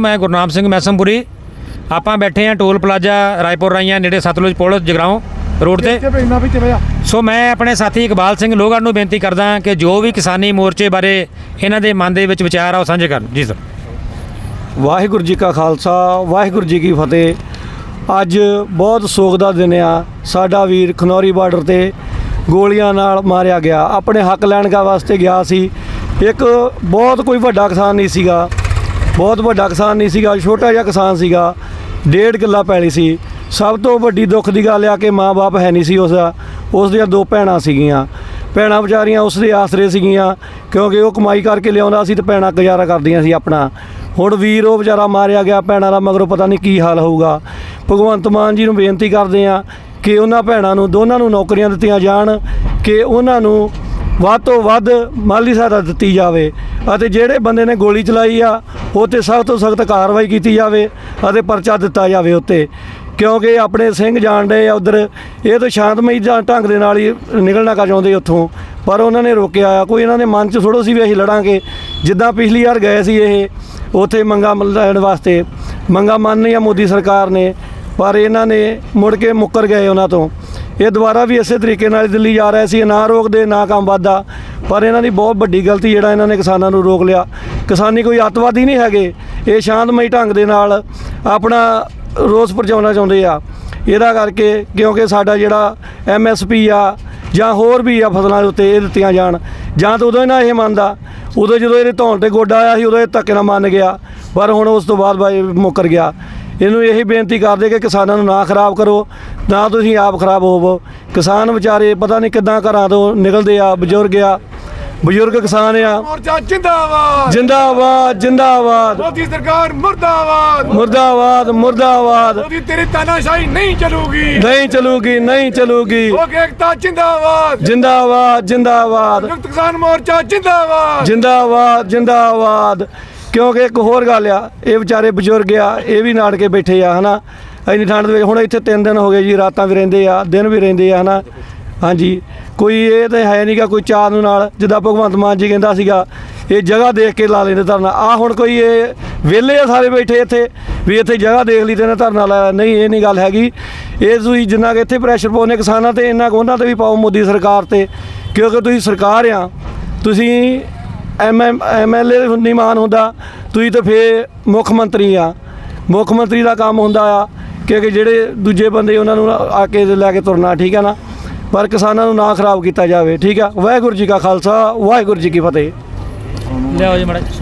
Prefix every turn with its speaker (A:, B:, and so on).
A: ਮੈਂ ਗੁਰਨਾਮ ਸਿੰਘ ਮੈਸਮਪੁਰੀ। ਆਪਾਂ ਬੈਠੇ ਹਾਂ ਟੋਲ ਪਲਾਜ਼ਾ ਰਾਏਪੁਰ ਰਾਈਆਂ ਨੇੜੇ ਸਤਲੁਜ ਪੁਲ ਜਗਰਾਉਂ ਰੋਡ ਤੇ।
B: ਆ?
A: ਸੋ ਮੈਂ ਆਪਣੇ ਸਾਥੀ ਇਕਬਾਲ ਸਿੰਘ ਲੋਹਗੜ੍ਹ ਨੂੰ ਬੇਨਤੀ ਕਰਦਾ ਕਿ ਜੋ ਵੀ ਕਿਸਾਨੀ ਮੋਰਚੇ ਬਾਰੇ ਇਹਨਾਂ ਦੇ ਮਨ ਦੇ ਵਿੱਚ ਵਿਚਾਰ ਆ ਉਹ ਸਾਂਝੇ ਕਰਨ। ਜੀ ਸਰ।
C: ਵਾਹਿਗੁਰੂ ਜੀ ਕਾ ਖਾਲਸਾ ਵਾਹਿਗੁਰੂ ਜੀ ਕੀ ਫਤਿਹ। ਅੱਜ ਬਹੁਤ ਸੋਗ ਦਾ ਦਿਨ ਆ। ਸਾਡਾ ਵੀਰ ਖਨੌਰੀ ਬਾਰਡਰ ਤੇ ਗੋਲੀਆਂ ਨਾਲ ਮਾਰਿਆ ਗਿਆ। ਆਪਣੇ ਹੱਕ ਲੈਣ ਦਾ ਵਾਸਤੇ ਗਿਆ ਸੀ। ਇੱਕ ਬਹੁਤ ਕੋਈ ਵੱਡਾ ਕਿਸਾਨ ਨਹੀਂ ਸੀਗਾ। ਬਹੁਤ ਵੱਡਾ ਕਿਸਾਨ ਨਹੀਂ ਸੀਗਾ, ਛੋਟਾ ਜਿਹਾ ਕਿਸਾਨ ਸੀਗਾ, ਡੇਢ ਕਿੱਲਾ ਪੈਲੀ ਸੀ। ਸਭ ਤੋਂ ਵੱਡੀ ਦੁੱਖ ਦੀ ਗੱਲ ਆ ਕਿ ਮਾਂ-ਬਾਪ ਹੈ ਨਹੀਂ ਸੀ ਉਸ ਦਾ, ਉਸ ਦੀਆਂ ਦੋ ਭੈਣਾਂ ਸੀਗੀਆਂ। ਭੈਣਾਂ ਵਿਚਾਰੀਆਂ ਉਸ ਦੇ ਆਸਰੇ ਸੀਗੀਆਂ, ਕਿਉਂਕਿ ਉਹ ਕਮਾਈ ਕਰਕੇ ਲਿਆਉਂਦਾ ਸੀ ਤੇ ਭੈਣਾਂ ਗੁਜ਼ਾਰਾ ਕਰਦੀਆਂ ਸੀ ਆਪਣਾ। ਹੁਣ ਵੀਰ ਉਹ ਵਿਚਾਰਾ ਮਾਰਿਆ ਗਿਆ ਭੈਣਾਂ ਦਾ, ਮਗਰੋਂ ਪਤਾ ਨਹੀਂ ਕੀ ਹਾਲ ਹੋਊਗਾ। ਭਗਵੰਤ ਮਾਨ ਜੀ ਨੂੰ ਬੇਨਤੀ ਕਰਦੇ ਆ ਕਿ ਉਹਨਾਂ ਭੈਣਾਂ ਨੂੰ, ਦੋਨਾਂ ਨੂੰ ਨੌਕਰੀਆਂ ਦਿੱਤੀਆਂ ਜਾਣ, ਕਿ ਉਹਨਾਂ ਨੂੰ ਵੱਧ ਤੋਂ ਵੱਧ ਮਾਲੀ ਸਹਾਇਤਾ ਦਿੱਤੀ ਜਾਵੇ ਅਤੇ ਜਿਹੜੇ ਬੰਦੇ ਨੇ ਗੋਲੀ ਚਲਾਈ ਆ, ਉਹ ਤੇ ਸਖਤ ਤੋਂ ਸਖਤ ਕਾਰਵਾਈ ਕੀਤੀ ਜਾਵੇ ਅਤੇ ਪਰਚਾ ਦਿੱਤਾ ਜਾਵੇ ਉੱਤੇ। ਕਿਉਂਕਿ ਆਪਣੇ ਸਿੰਘ ਜਾਣਦੇ ਆ ਉਧਰ, ਇਹ ਤਾਂ ਸ਼ਾਂਤਮਈ ਜਾਂ ਢੰਗ ਦੇ ਨਾਲ ਹੀ ਨਿਕਲਣਾ ਕਰ ਚਾਹੁੰਦੇ ਉੱਥੋਂ। ਪਰ ਉਹਨਾਂ ਨੇ ਰੋਕਿਆ ਆ, ਕੋਈ ਇਹਨਾਂ ਦੇ ਮਨ 'ਚ ਥੋੜੋ ਸੀ ਵੀ ਅਸੀਂ ਲੜਾਂਗੇ। ਜਿੱਦਾਂ ਪਿਛਲੀ ਵਾਰ ਗਏ ਸੀ ਇਹ, ਉੱਥੇ ਮੰਗਾ ਲੈਣ ਵਾਸਤੇ। ਮੰਗਾ ਮੰਨੀਆਂ ਮੋਦੀ ਸਰਕਾਰ ਨੇ, ਪਰ ਇਹਨਾਂ ਨੇ ਮੁੜ ਕੇ ਮੁੱਕਰ ਗਏ ਉਹਨਾਂ ਤੋਂ। ਇਹ ਦੁਬਾਰਾ ਵੀ ਇਸੇ ਤਰੀਕੇ ਨਾਲ ਦਿੱਲੀ ਜਾ ਰਿਹਾ ਸੀ। ਨਾ ਰੋਕਦੇ ਨਾ ਕੰਮ ਵੱਧਦਾ ਪਰ ਇਹਨਾਂ ਦੀ ਬਹੁਤ ਵੱਡੀ ਗਲਤੀ ਜਿਹੜਾ ਇਹਨਾਂ ਨੇ ਕਿਸਾਨਾਂ ਨੂੰ ਰੋਕ ਲਿਆ। ਕਿਸਾਨੀ ਕੋਈ ਅੱਤਵਾਦੀ ਨਹੀਂ ਹੈਗੇ। ਇਹ ਸ਼ਾਂਤਮਈ ਢੰਗ ਦੇ ਨਾਲ ਆਪਣਾ ਰੋਸ ਪਰਚਾਉਣਾ ਚਾਹੁੰਦੇ ਆ। ਇਹਦਾ ਕਰਕੇ ਕਿਉਂਕਿ ਸਾਡਾ ਜਿਹੜਾ ਐਮਐਸਪੀ ਆ ਜਾਂ ਹੋਰ ਵੀ ਆ ਫਸਲਾਂ ਦੇ ਉੱਤੇ ਇਹ ਦਿੱਤੀਆਂ ਜਾਣ। ਜਾਂ ਤਾਂ ਉਦੋਂ ਇਹਨਾਂ ਇਹ ਮੰਨਦਾ। ਉਦੋਂ ਜਦੋਂ ਇਹਦੇ ਧੌਣ ਤੇ ਗੋਡਾ ਆਇਆ ਸੀ, ਉਦੋਂ ਇਹ ਧੱਕੇ ਨਾਲ ਮੰਨ ਗਿਆ। ਪਰ ਹੁਣ ਉਸ ਤੋਂ ਬਾਅਦ ਬਾਈ ਮੁੱਕਰ ਗਿਆ। ਇਹਨੂੰ ਇਹੀ ਬੇਨਤੀ ਕਰਦੇ ਕਿ ਕਿਸਾਨਾਂ ਨੂੰ ਨਾ ਖਰਾਬ ਕਰੋ ਨਾ ਤੁਸੀਂ ਆਪ ਖਰਾਬ ਹੋਵੋ। ਕਿਸਾਨ ਵਿਚਾਰੇ ਪਤਾ ਨਹੀਂ ਕਿੱਦਾਂ ਘਰਾਂ ਤੋਂ ਨਿਕਲਦੇ ਆ ਬਜ਼ੁਰਗ ਆ ਬਜ਼ੁਰਗ ਕਿਸਾਨ ਆ।
B: ਮੋਰਚਾ ਜਿੰਦਾਬਾਦ।
C: ਜਿੰਦਾਬਾਦ ਜਿੰਦਾਬਾਦ।
B: ਮੋਦੀ ਸਰਕਾਰ ਮੁਰਦਾਬਾਦ।
C: ਮੁਰਦਾਬਾਦ ਮੁਰਦਾਬਾਦ।
B: ਮੋਦੀ ਤੇਰੀ ਤਾਨਾਸ਼ਾਹੀ ਨਹੀਂ ਚੱਲੂਗੀ।
C: ਨਹੀਂ ਚਲੂਗੀ ਨਹੀਂ ਚਲੂਗੀ।
B: ਲੋਕ ਏਕਤਾ ਜਿੰਦਾਬਾਦ।
C: ਜਿੰਦਾਬਾਦ ਜਿੰਦਾਬਾਦ।
B: ਕਿਸਾਨ ਮੋਰਚਾ ਜਿੰਦਾਬਾਦ।
C: ਜਿੰਦਾਬਾਦ ਜਿੰਦਾਬਾਦ। ਕਿਉਂਕਿ ਇੱਕ ਹੋਰ ਗੱਲ ਆ, ਇਹ ਵਿਚਾਰੇ ਬਜ਼ੁਰਗ ਆ, ਇਹ ਵੀ ਨਾੜ ਕੇ ਬੈਠੇ ਆ, ਹਨਾ? ਇੰਨੀ ਠੰਡ ਦੇ ਵਿੱਚ, ਹੁਣ ਇੱਥੇ 3 ਦਿਨ ਹੋ ਗਏ ਜੀ, ਰਾਤਾਂ ਵੀ ਰਹਿੰਦੇ ਆ, ਦਿਨ ਵੀ ਰਹਿੰਦੇ ਆ, ਹਨਾ? ਹਾਂਜੀ। ਕੋਈ ਇਹ ਤਾਂ ਹੈ ਨਹੀਂਗਾ ਕੋਈ ਚਾਹ ਨੂੰ ਨਾਲ, ਜਿੱਦਾਂ ਭਗਵੰਤ ਮਾਨ ਜੀ ਕਹਿੰਦਾ ਸੀਗਾ, ਇਹ ਜਗ੍ਹਾ ਦੇਖ ਕੇ ਲਾ ਲੈਂਦੇ ਧਰਨਾ। ਆ ਹੁਣ ਕੋਈ ਇਹ ਵਿਹਲੇ ਆ ਸਾਰੇ ਬੈਠੇ ਇੱਥੇ, ਵੀ ਇੱਥੇ ਜਗ੍ਹਾ ਦੇਖ ਲਈ ਤੇ ਨਾ ਧਰਨਾ ਲਾਇਆ। ਨਹੀਂ, ਇਹ ਨਹੀਂ ਗੱਲ ਹੈਗੀ। ਇਹ ਤੁਸੀਂ ਜਿੰਨਾ ਕਿ ਇੱਥੇ ਪ੍ਰੈਸ਼ਰ ਪਾਉਂਦੇ ਕਿਸਾਨਾਂ ਤੇ, ਇੰਨਾ ਕੁ ਉਹਨਾਂ ਤੇ ਵੀ ਪਾਓ ਮੋਦੀ ਸਰਕਾਰ ਤੇ, ਕਿਉਂਕਿ ਤੁਸੀਂ ਸਰਕਾਰ ਆ, ਤੁਸੀਂ ਐਮਐਲਏ ਨਹੀਂ ਮਾਨ ਹੁੰਦਾ, ਤੁਸੀਂ ਤਾਂ ਫੇ ਮੁੱਖ ਮੰਤਰੀ ਆ। ਮੁੱਖ ਮੰਤਰੀ ਦਾ ਕੰਮ ਹੁੰਦਾ ਆ ਕਿ ਕਿ ਜਿਹੜੇ ਦੂਜੇ ਬੰਦੇ ਉਹਨਾਂ ਨੂੰ ਆ ਕੇ ਲੈ ਕੇ ਤੁਰਨਾ, ਠੀਕ ਹੈ ਨਾ? ਪਰ ਕਿਸਾਨਾਂ ਨੂੰ ਨਾ ਖਰਾਬ ਕੀਤਾ ਜਾਵੇ, ਠੀਕ ਆ? ਵਾਹਿਗੁਰੂ ਜੀ ਕਾ ਖਾਲਸਾ, ਵਾਹਿਗੁਰੂ ਜੀ ਕੀ ਫਤਿਹ।
A: ਲਿਆਓ ਜੀ ਮੜਾ